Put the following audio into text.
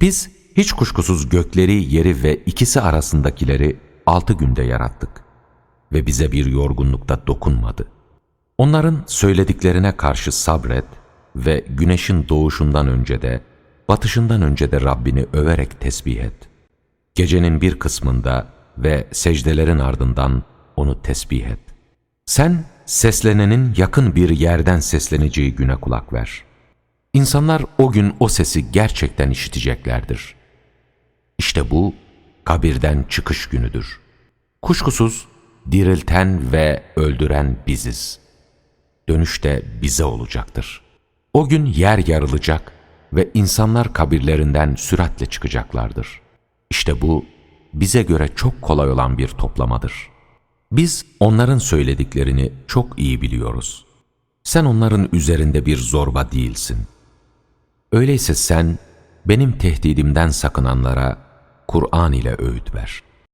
Biz hiç kuşkusuz gökleri, yeri ve ikisi arasındakileri altı günde yarattık ve bize bir yorgunlukta dokunmadı. Onların söylediklerine karşı sabret ve güneşin doğuşundan önce de, batışından önce de Rabbini överek tesbih et. Gecenin bir kısmında ve secdelerin ardından onu tesbih et. Sen seslenenin yakın bir yerden sesleneceği güne kulak ver. İnsanlar o gün o sesi gerçekten işiteceklerdir. İşte bu kabirden çıkış günüdür. Kuşkusuz dirilten ve öldüren biziz. Dönüş de bize olacaktır. O gün yer yarılacak ve insanlar kabirlerinden süratle çıkacaklardır. İşte bu bize göre çok kolay olan bir toplamadır. Biz onların söylediklerini çok iyi biliyoruz. Sen onların üzerinde bir zorba değilsin. Öyleyse sen benim tehdidimden sakınanlara Kur'an ile öğüt ver.''